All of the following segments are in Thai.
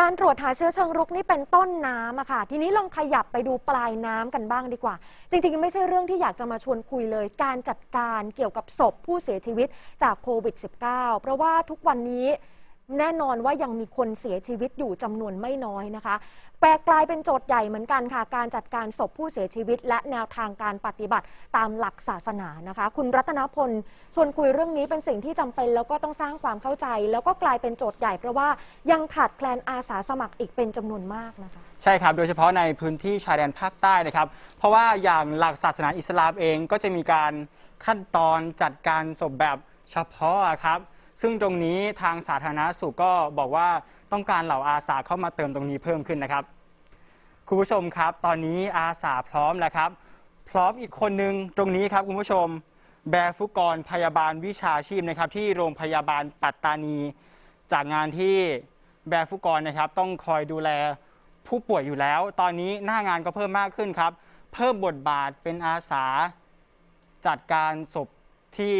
การตรวจหาเชื้อเชิงรุกนี่เป็นต้นน้ำอะค่ะ ทีนี้ลองขยับไปดูปลายน้ำกันบ้างดีกว่า จริงๆ ไม่ใช่เรื่องที่อยากจะมาชวนคุยเลย การจัดการเกี่ยวกับศพผู้เสียชีวิตจากโควิด -19 เพราะว่าทุกวันนี้ แน่นอนว่ายังมีคนเสียชีวิตอยู่จำนวนไม่น้อยนะคะ แปลกลายเป็นโจทย์ใหญ่เหมือนกันค่ะ การจัดการศพผู้เสียชีวิต และแนวทางการปฏิบัติตามหลักศาสนานะคะ คุณรัตนพลชวนคุยเรื่องนี้เป็นสิ่งที่จำเป็น แล้วก็ต้องสร้างความเข้าใจ แล้วก็กลายเป็นโจทย์ใหญ่เพราะว่ายังขาดแคลนอาสาสมัครอีกเป็นจำนวนมากนะคะ ใช่ครับ โดยเฉพาะในพื้นที่ชายแดนภาคใต้นะครับ เพราะว่าอย่างหลักศาสนาอิสลามเองก็จะมีการขั้นตอนจัดการศพแบบเฉพาะครับ ซึ่งตรงนี้ทางสาธารณสุขก็บอกว่าต้องการเหล่าอาสาเข้ามาเติมตรงนี้เพิ่มขึ้นนะครับคุณผู้ชมครับ ตอนนี้อาสาพร้อมแล้วครับ พร้อมอีกคนนึงตรงนี้ครับคุณผู้ชม แบรฟุกรพยาบาลวิชาชีพนะครับ ที่โรงพยาบาลปัตตานี จากงานที่แบรฟุกรนะครับ ต้องคอยดูแลผู้ป่วยอยู่แล้ว ตอนนี้หน้างานก็เพิ่มมากขึ้นครับ เพิ่มบทบาทเป็นอาสา จัดการศพที่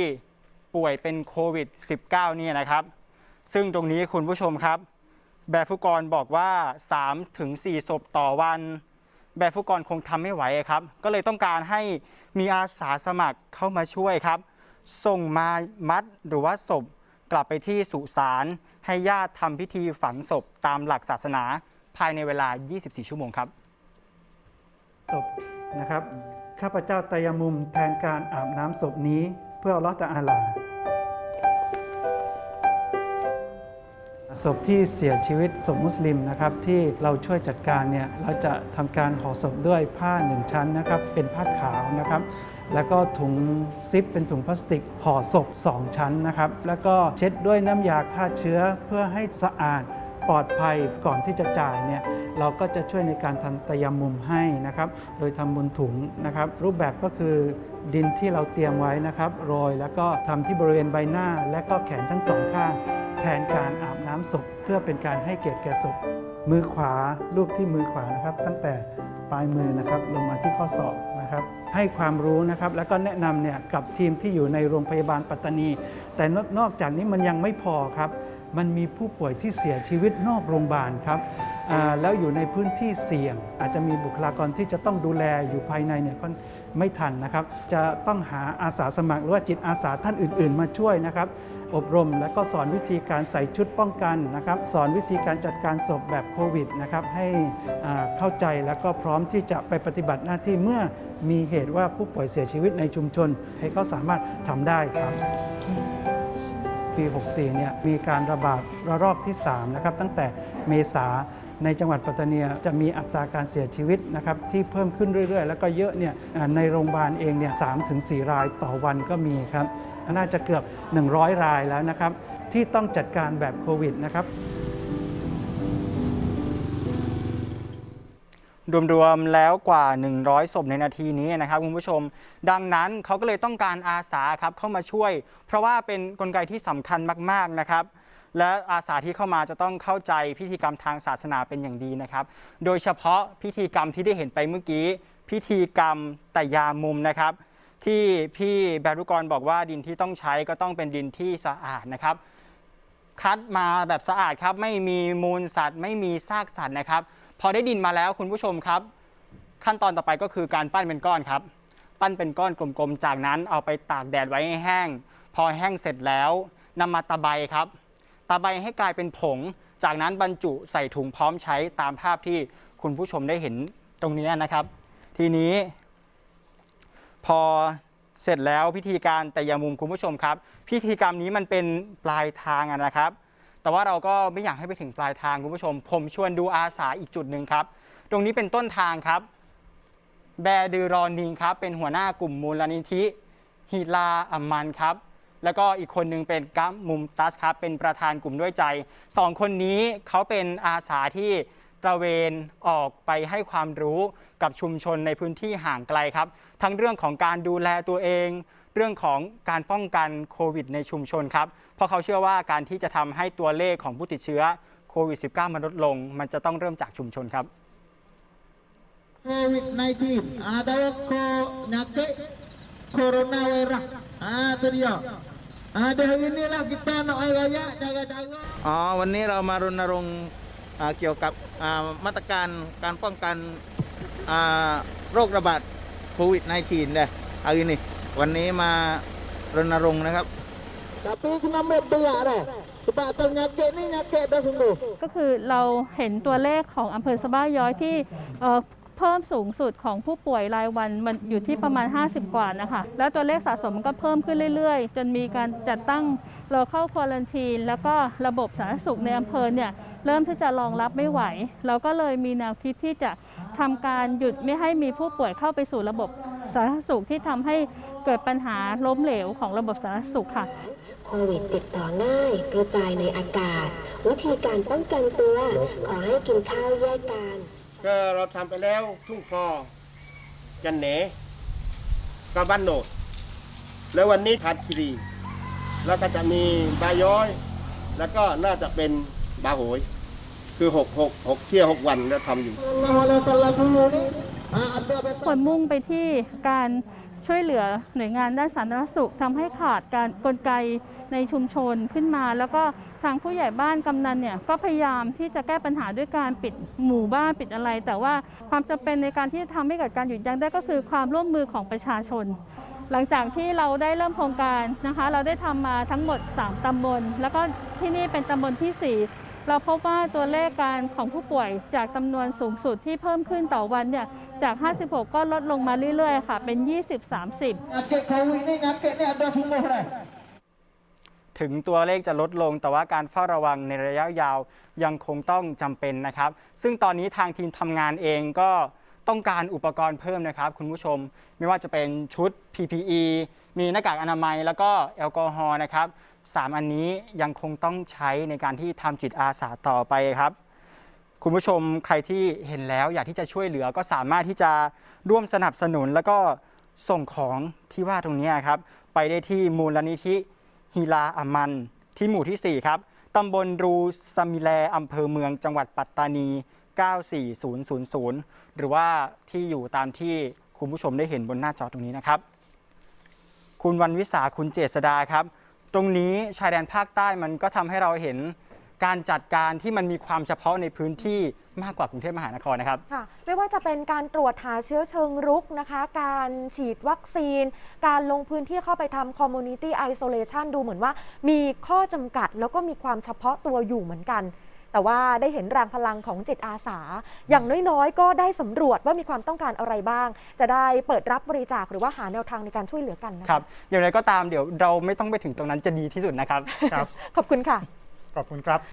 ป่วยเป็นโควิด -19 เนี่ยนะครับ ซึ่งตรงนี้คุณผู้ชมครับ แบร์ฟุกรบอกว่า 3-4ถึง4ศพต่อวันแบร์ฟุกรคงทำไม่ไหวครับ ก็เลยต้องการให้มีอาสาสมัครเข้ามาช่วยครับ ส่งมามัดหรือว่าศพกลับไปที่สุสานให้ญาติทำพิธีฝังศพตามหลักศาสนาภายในเวลา 24 ชั่วโมงครับตบนะครับ ข้าพเจ้าตายมุมแทนการอาบน้ำศพนี้เพื่อลอฮฺตะอาลา ศพที่เสียชีวิตศพมุสลิมนะครับที่เราช่วยจัดการเนี่ยเราจะทำการห่อศพด้วยผ้าหนึ่งชั้นนะครับเป็นผ้าขาวนะครับแล้วก็ถุงซิปเป็นถุงพลาสติกห่อศพ 2 ชั้นนะครับแล้วก็เช็ดด้วยน้ำยาฆ่าเชื้อเพื่อให้สะอาดปลอดภัยก่อนที่จะจ่ายเนี่ยเราก็จะช่วยในการทำตะยามุมให้นะครับ โดยทำบนถุงนะครับ รูปแบบก็คือดินที่เราเตรียมไว้นะครับโรยแล้วก็ทำที่บริเวณใบหน้า และก็แขนทั้งสองข้างแทนการอาบ น้ำศพเพื่อเป็นการให้เกียรติแก่ศพมือขวารูปที่มือขวานะครับ ตั้งแต่ปลายมือนะครับลงมาที่ข้อศอกนะครับ ให้ความรู้นะครับแล้วก็แนะนำเนี่ยกับทีมที่อยู่ในโรงพยาบาลปัตตานี แต่นอกจากนี้มันยังไม่พอครับ มันมีผู้ป่วยที่เสียชีวิตนอกโรงพยาบาลครับแล้วอยู่ในพื้นที่เสี่ยง อาจจะมีบุคลากรที่จะต้องดูแลอยู่ภายในเนี่ย ไม่ทันนะครับ จะต้องหาอาสาสมัคร หรือว่าจิตอาสาท่านอื่น ๆ มาช่วยนะครับ อบรมและก็สอนวิธีการใส่ชุดป้องกันนะครับ สอนวิธีการจัดการศพแบบโควิดนะครับให้เข้าใจแล้วก็พร้อมที่จะไปปฏิบัติหน้าที่เมื่อมีเหตุว่าผู้ป่วยเสียชีวิตในชุมชน ให้เขาสามารถทำได้ครับปี 64 เนี่ยมีการระบาดระลอกที่ 3 นะครับ ตั้งแต่เมษา ในจังหวัดปัตตานีจะมีอัตราการเสียชีวิตนะครับที่เพิ่มขึ้นเรื่อยๆ แล้วก็เยอะเนี่ยในโรงพยาบาลเองเนี่ย3ถึง4รายต่อวันก็มีครับน่าจะเกือบ 100 รายแล้วนะครับ ที่ต้องจัดการแบบโควิดนะครับรวมๆแล้วกว่า 100ศพในนาทีนี้นะครับคุณผู้ชม ดังนั้นเขาก็เลยต้องการอาสาครับเข้ามาช่วย เพราะว่าเป็นกลไกที่สำคัญมากๆนะครับ และอาสาที่เข้ามาจะต้องเข้าใจพิธีกรรมทางศาสนาเป็นอย่างดีนะครับ โดยเฉพาะพิธีกรรมที่ได้เห็นไปเมื่อกี้ พิธีกรรมแต่ยามุมนะครับ ที่พี่แบรุกรบอกว่าดินที่ต้องใช้ก็ต้องเป็นดินที่สะอาดนะครับคัดมาแบบสะอาดครับไม่มีมูลสัตว์ ไม่มีซากสัตว์นะครับ พอได้ดินมาแล้วคุณผู้ชมครับ ขั้นตอนต่อไปก็คือการปั้นเป็นก้อนครับ ปั้นเป็นก้อนกลมๆ จากนั้นเอาไปตากแดดไว้ให้แห้ง พอแห้งเสร็จแล้วนำมาตะไบครับ ตะไบให้กลายเป็นผง จากนั้นบรรจุใส่ถุงพร้อมใช้ตามภาพที่คุณผู้ชมได้เห็นตรงนี้นะครับ ทีนี้ พอเสร็จแล้วพิธีการแต่อยามุมคุณผู้ชมครับ พิธีกรรมนี้มันเป็นปลายทางนะครับ แต่ว่าเราก็ไม่อยากให้ไปถึงปลายทางคุณผู้ชม ผมชวนดูอาสาอีกจุดหนึ่งครับ ตรงนี้เป็นต้นทางครับ แบรดือรอนิงครับ เป็นหัวหน้ากลุ่มมูลนิธิฮิลาอัมมันครับ แล้วก็อีกคนหนึงเป็นกัมมุมตัสครับเป็นประธานกลุ่มด้วยใจสองคนนี้เขาเป็นอาสาที่ตระเวนออกไปให้ความรู้กับชุมชนในพื้นที่ห่างไกลครับ ทั้งเรื่องของการดูแลตัวเอง เรื่องของการป้องกันโควิดในชุมชนครับ เพราะเขาเชื่อว่าการที่จะทำให้ตัวเลขของผู้ติดเชื้อโควิด -19 มันลดลง มันจะต้องเริ่มจากชุมชนครับ COVID-19 ada penyakit coronavirus. Ah tu dia. Ada hari inilah kita nak air raya jaga-jaga. อ๋อวันนี้เรามารณรงค์อ่าเกี่ยวกับอ่ามาตรการการป้องกันอ่าโรคระบาดโควิด -19 เนี่ยเอาอีนี่วันนี้มารณรงค์นะครับ Tapi kena berbelak dah. Sebab penyakit ni nyakit dah sungguh. ก็คือเราเห็นตัวเลขของอำเภอสะบ้าย้อยที่เอ่อ เพิ่มสูงสุดของผู้ป่วยรายวันมันอยู่ที่ประมาณ 50 กว่านะคะ แล้วตัวเลขสะสมมันก็เพิ่มขึ้นเรื่อยๆ จนมีการจัดตั้งเราเข้าควอลันทีน แล้วก็ระบบสาธารณสุขในอำเภอเนี่ยเริ่มที่จะรองรับไม่ไหว เราก็เลยมีแนวคิดที่จะทำการหยุดไม่ให้มีผู้ป่วยเข้าไปสู่ระบบสาธารณสุขที่ทำให้เกิดปัญหาล้มเหลวของระบบสาธารณสุขค่ะโควิดติดต่อง่ายกระจายในอากาศ วิธีการป้องกันตัว ขอให้กินข้าวแยกกัน ก็เราทำไปแล้วทุ่งคอจันเหนกับบ้านโหนด แล้ววันนี้ทานคีรี แล้วก็จะมีบาย้อย แล้วก็น่าจะเป็นบาโหย คือหกหกหกเที่ยวหกวันแล้วทำอยู่ คนมุ่งไปที่การ ช่วยเหลือหน่วยงานด้านสาธารณสุขทำให้ขาดการกลไกในชุมชนขึ้นมา แล้วก็ทางผู้ใหญ่บ้านกำนันเนี่ยก็พยายามที่จะแก้ปัญหาด้วยการปิดหมู่บ้านปิดอะไร แต่ว่าความจำเป็นในการที่จะทำให้เกิดการหยุดยั้งได้ก็คือความร่วมมือของประชาชน หลังจากที่เราได้เริ่มโครงการนะคะ เราได้ทำมาทั้งหมด 3ตำบล แล้วก็ที่นี่เป็นตำบลที่ 4 เราพบว่าตัวเลขการของผู้ป่วยจากจำนวนสูงสุดที่เพิ่มขึ้นต่อวันเนี่ย จาก 56 ก็ลดลงมาเรื่อยๆ ค่ะ เป็น 20-30 Nyakit COVID ni nyakit ni ada semua dah. ถึงตัวเลขจะลดลงแต่ว่าการเฝ้าระวังในระยะยาวยังคงต้องจำเป็นนะครับ ซึ่งตอนนี้ทางทีมทำงานเองก็ต้องการอุปกรณ์เพิ่มนะครับ คุณผู้ชมไม่ว่าจะเป็นชุด PPE มีหน้ากากอนามัย แล้วก็แอลกอฮอล์นะครับสามอันนี้ยังคงต้องใช้ในการที่ทำจิตอาสาต่อไปครับ คุณผู้ชมใครที่เห็นแล้วอยากที่จะช่วยเหลือก็สามารถที่จะร่วมสนับสนุนแล้วก็ส่งของที่ว่าตรงนี้ครับ ไปได้ที่มูลนิธิฮีลาอามัน ที่หมู่ที่ 4 ครับตำบลรูสมิแลอำเภอเมืองจังหวัดปัตตานี 94000 หรือว่าที่อยู่ตามที่คุณผู้ชมได้เห็นบนหน้าจอตรงนี้นะครับ คุณวันวิสาคุณเจษดาครับ ตรงนี้ชายแดนภาคใต้มันก็ทำให้เราเห็น การจัดการที่มันมีความเฉพาะในพื้นที่มากกว่ากรุงเทพมหานครนะครับ ค่ะไม่ว่าจะเป็นการตรวจหาเชื้อเชิงรุกนะคะ การฉีดวัคซีน การลงพื้นที่เข้าไปทำ community isolation ดูเหมือนว่า มีข้อจำกัดแล้วก็มีความเฉพาะตัวอยู่เหมือนกัน แต่ว่าได้เห็นแรงพลังของจิตอาสา อย่างน้อยๆ ก็ได้สำรวจว่ามีความต้องการอะไรบ้าง จะได้เปิดรับบริจาคหรือว่าหาแนวทางในการช่วยเหลือกันนะะครับอย่างไรก็ตามเดี๋ยวเราไม่ต้องไปถึงตรงนั้นจะดีที่สุดนะครับครับขอบคุณค่ะ ขอบคุณครับ